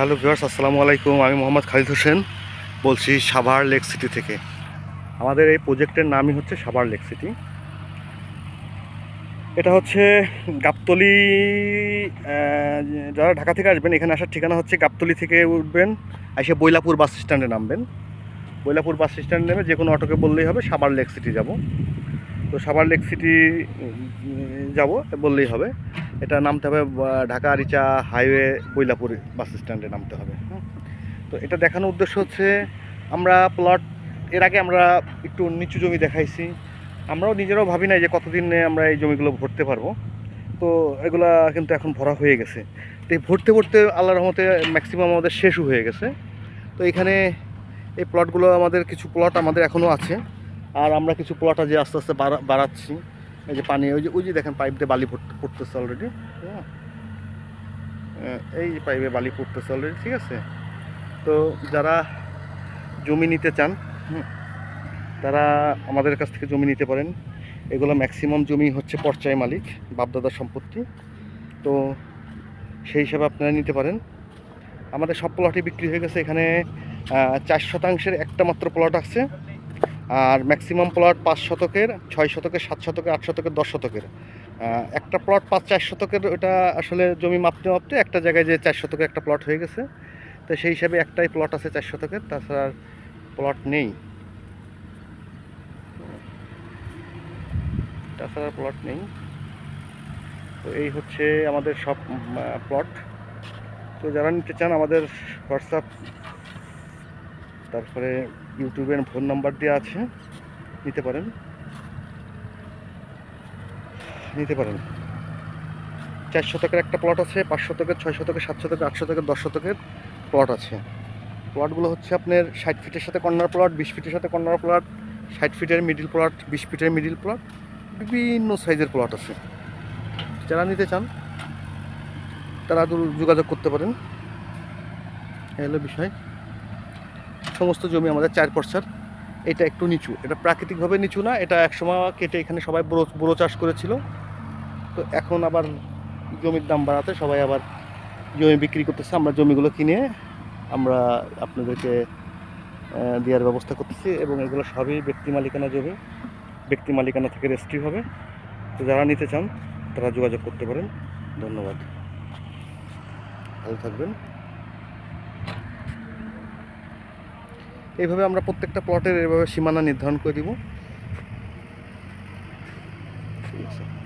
Hello viewers, আসসালামু আলাইকুম। আমি মোহাম্মদ খালিদ হোসেন, বলছি সাভার লেক সিটি থেকে। আমাদের এই প্রজেক্টের নামই হচ্ছে সাভার লেক সিটি। এটা হচ্ছে গাবতলি যারা ঢাকা থেকে আসবেন, এখানে আসার ঠিকানা হচ্ছে গাবতলি থেকে উঠবেন, এসে বৈলাপুর বাস স্ট্যান্ডে নামবেন। বৈলাপুর বাস স্ট্যান্ডে নেমে যে কোনো অটোকে বললেই হবে, সাভার লেক সিটি যাব। তো সাভার লেক সিটি যাব, বললেই হবে। এটা নামতে হবে ঢাকা আরিচা হাইওয়ে বৈলাপুর বাস স্ট্যান্ডে নামতে হবে। তো এটা দেখানোর উদ্দেশ্য হচ্ছে, আমরা প্লট এর আগে আমরা একটু নিচু জমি দেখাইছি। আমরাও নিজেরাও ভাবি নাই যে কতদিনে আমরা এই জমিগুলো ভরতে পারব। তো এগুলা কিন্তু এখন ভরা হয়ে গেছে। তো এই ভরতে ভরতে আল্লাহ রহমতে ম্যাক্সিমাম আমাদের শেষও হয়ে গেছে। তো এখানে এই প্লটগুলো আমাদের কিছু প্লট আমাদের এখনও আছে। আর আমরা কিছু প্লট আজ আস্তে আস্তে বাড়া- বাড়াচ্ছি। এই যে পানি, ওই যে ওই যে দেখেন পাইপ বালি পড়তে- পড়তেছে অলরেডি এই যে পাইপে বালি পড়তেছে অলরেডি ঠিক আছে? তো যারা জমি নিতে চান তারা আমাদের কাছ থেকে জমি নিতে পারেন। এগুলো ম্যাক্সিমাম জমি হচ্ছে পর্চায় মালিক, বাপদাদার সম্পত্তি। তো সেই হিসাবে আপনারা নিতে পারেন। আমাদের সব প্লটই বিক্রি হয়ে গেছে এখানে চার শতাংশের একটা মাত্র প্লট আছে। আর ম্যাক্সিমাম প্লট পাঁচ শতকের, ছয় শতকের, সাত শতকের, আট শতকের, দশ শতকের। একটা প্লট পাঁচ, চার শতকের, ওটা আসলে জমি মাপতে মাপতে একটা জায়গায় যে চার শতকের একটা প্লট হয়ে গেছে। তো সেই হিসাবে একটাই প্লট আছে চার শতকের, তাছাড়া প্লট নেই। তাছাড়া প্লট নেই। তো এই হচ্ছে আমাদের সব প্লট তো যারা নিতে চান আমাদের হোয়াটসঅ্যাপ তারপরে ইউটিউবের ফোন নাম্বার দেওয়া আছে। নিতে পারেন। নিতে পারেন। চার শতকের একটা প্লট আছে, পাঁচ শতকের, ছয় শতকের, সাত শতকের, আট শতকের, দশ শতকের প্লট আছে। প্লটগুলো হচ্ছে আপনার ষাট ফিটের সাথে কর্নার প্লট বিশ ফিটের সাথে কর্নার প্লট ষাট ফিটের মিডিল প্লট বিশ ফিটের মিডিল প্লট বিভিন্ন সাইজের প্লট আছে। যারা নিতে চান, তারা যোগাযোগ করতে পারেন। এই হলো বিষয়। সমস্ত জমি আমাদের চার পর্সার এটা একটু নিচু। এটা প্রাকৃতিকভাবে নিচু না, এটা একসময় কেটে এখানে সবাই বুড়ো বুড়ো চাষ করেছিল। তো এখন আবার জমির দাম বাড়াতে সবাই আবার জমি বিক্রি করতেছে। আমরা জমিগুলো কিনে আমরা আপনাদেরকে দেওয়ার ব্যবস্থা করতেছি এবং এগুলো সবই ব্যক্তি মালিকানা জমি। ব্যক্তি মালিকানা থেকে রেজিস্ট্রি হবে। তো যারা নিতে চান, তারা যোগাযোগ করতে পারেন। ধন্যবাদ। ভালো থাকবেন। এইভাবে আমরা প্রত্যেকটা প্লটের এভাবে সীমানা নির্ধারণ করে দিব। ঠিক আছে।